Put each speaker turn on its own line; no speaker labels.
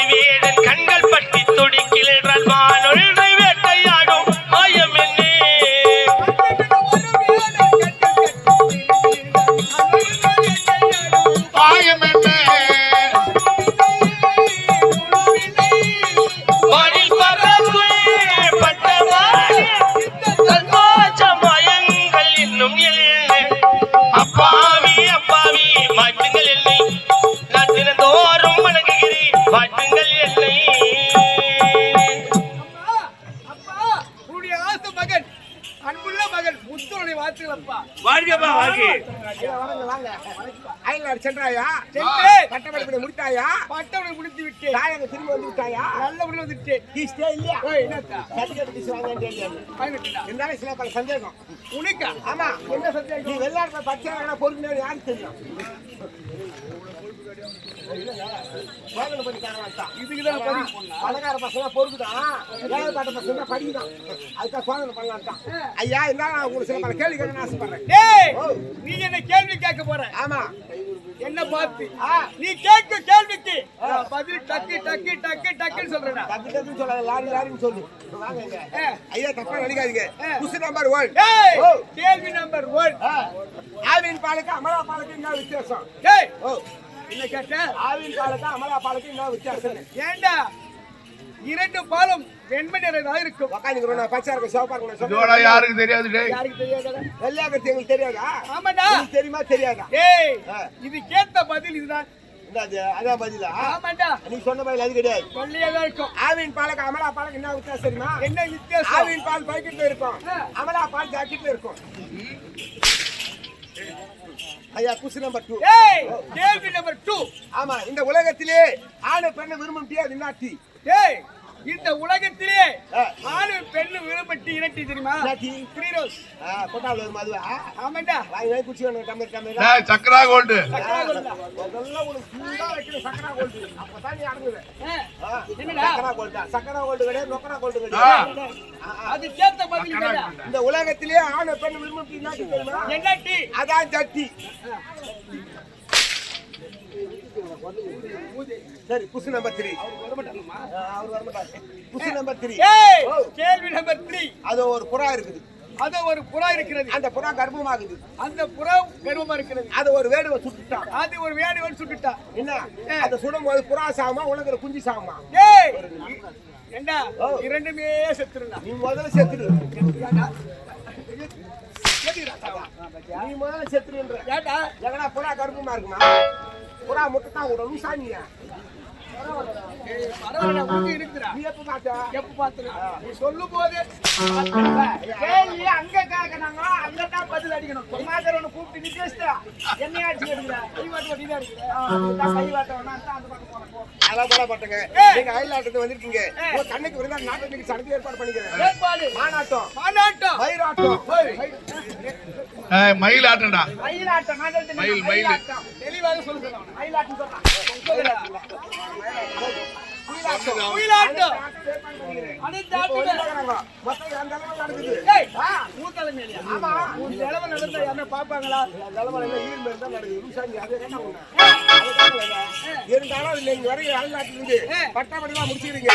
வடிவேடன் கண்கள்
பட்டி
துடிக்கின்றான் வானொல்றை
வேட்டையாடும் மாயம் என்னே.
மாயம் என்ன. வானில் பறக்குள்
பட்டவாறு தன்மாச்ச மாயங்கள்
அப்பாவி மாற்றுங்கள்
இல்லை. நான்
தினந்தோறும் வணங்குகிறேன். வாழ்த்துக்களை வாழ்த்துக்களப்பா
முடித்தாயா?
பட்டமடி முடித்து விட்டு திரும்ப
வந்து
விட்டாயா? நல்ல சந்தேகம்.
என்ன சந்தேகம்?
நீ வெளிநாட்டுல பச்சை பொறுப்பு யாருக்கு தெரியும்?
இதுக்குதான்
பணக்கார பசங்க பொறுப்புதான் ஏழை பாட்ட பசங்க படிக்குதான். அதுக்காக சோதனை பண்ணலாம் ஐயா என்ன உங்களுக்கு சில பல கேள்வி கேட்க ஆசைப்படுறேன்.
டேய் நீ என்ன கேள்வி கேட்க போற?
ஆமா.
என்ன பார்த்து? நீ கேட்க கேள்விக்கு. பதில் டக்கு டக்கு டக்கு டக்குன்னு சொல்றேன்
டக்கு டக்குன்னு சொல்லாத லாரி லாரின்னு சொல்லு. வாங்க. ஐயா தப்பா நினைக்காதீங்க. குசு நம்பர் ஒன்
டேய்
ஓ.
கேள்வி நம்பர் ஒன்
ஆவின் பாலுக்கு அமலா பாலுக்கு என்ன வித்தியாசம்?
டேய் என்ன கேட்ட?
ஆவின் பாலுக்கு அமலா பாலுக்கு என்ன வித்தியாசம்?
ஏண்டா? இரண்டு பாலும் வெண்மை நிறதாக இருக்கும்.
உக்காந்துக்கிறோம் நான் பச்சை இருக்க சிவப்பா இருக்கணும்.
இதோட. யாருக்கு தெரியாது டேய்.
யாருக்கு தெரியாதா
எங்களுக்கு தெரியாதா?
ஆமாடா.
தெரியுமா? தெரியாதா?
டேய்
ஆ.
இது கேட்ட பதில் இதுதான்.
அதான் பதிலா?
ஆமாடா.
நீ சொன்ன பதில் அது கிடையாது.
சொல்லியதான் இருக்கும்.
ஆவின் பாலுக்கு அமலா பாலுக்கு என்ன வித்தியாசம் தெரியுமா?
என்ன வித்தியாசம்?
ஆவின் பால் பாக்கெட்ல இருக்கும். அமலா பால் ஜாக்கெட்ல இருக்கும் ஐயா குசு நம்பர் டூ
டேய் கேள்வி நம்பர் டூ
ஆமா இந்த உலகத்திலே ஆணு பெண்ணை விரும்பும் டீ அது என்ன டீ
டேய் இந்த உலகத்திலே
ஆ.
ஆணு பெண்ணு விரும்பட்டி இரட்டி தெரியுமா
என்ன டீ
த்ரீ ரோஸ்
ஆ, கொட்டாவில் ஒரு மதுவா
ஆமாண்டா
வாங்கி வாங்கி குச்சி வேணும் டம்ளர் டம்ளர்
சக்கரா கோல்டு
சக்கரை கொண்டா.
முதல்ல உனக்கு சூடா வைக்கிற சக்கரா கோல்டு அப்பதான் நீ அடங்குவ
என்னடா?
சக்கரா கோல்டு. சக்கரா கோல்டு கிடையாது நொக்கரா கோல்டு. கிடையாது.
அது கேட்ட பதில்?
இந்த உலகத்திலே ஆணு பெண் விரும்பும் டீ என்ன தெரியுமா
என்ன டீ
அதான் ஜட்டி சரி குசு நம்பர் த்ரீ அவர் வரமாட்டாரு குசு நம்பர் த்ரீ.
கேள்வி நம்பர் த்ரீ
அது ஒரு புறா இருக்குது.
அது ஒரு புறா இருக்கிறது.
அந்த புறா கர்ப்பமாகுது.
அந்த புறா கர்வமா இருக்கிறது.
அது ஒரு வேடுவை சுட்டுட்டான்
அது ஒரு வேடுவன் சுட்டுட்டா.
என்ன? அதை சுடும் போது புறா சாமா உலகிற குஞ்சு சாமா?
ஏய்!
ஓ.
இரண்டுமே செத்துருந்தா
நீ முதல்ல செத்துரு. நீ முதல்ல செத்துருன்ற.
ஏண்டா?
எங்கடா புறா கருப்பமா இருக்குமா? புறா முட்டை தான் விடணும் சாமியா
சொல்லும் போது
கேள்வி அங்க கேட்கறாங்க அங்க தான் பதில் அடிக்கணும் சொன்னாக்கிறவனை கூப்பிட்டு நீ பேசுறா என்ன அடிச்சு எடுக்கிற
கை வாட்டு வட்டி தான் இருக்குது
கை வாட்டவனா அந்த பக்கம் போன போ அதான் போட மாட்டேங்க
ஏய்.
நீங்க அயல்நாட்டுக்கு வந்திருக்கீங்க. உங்க கண்ணுக்கு விருந்தா நாட்டு சடங்கு ஏற்பாடு பண்ணிக்கிறேன் மாநாட்டம்
மாநாட்டம்
மயிலாட்டம் சொல்லிட்டேன்.
மயில், மயில்.
தெளிவாக சொல்லுங்க.
மயிலாட்டம்.
அனைத்து பாப்பாங்களா
இல்ல. இருந்தாலும் அது நீங்க வரைக்கும் அயல்நாட்டுல இருந்து. பட்டாபடிலாம் முடிச்சுக்கிறீங்க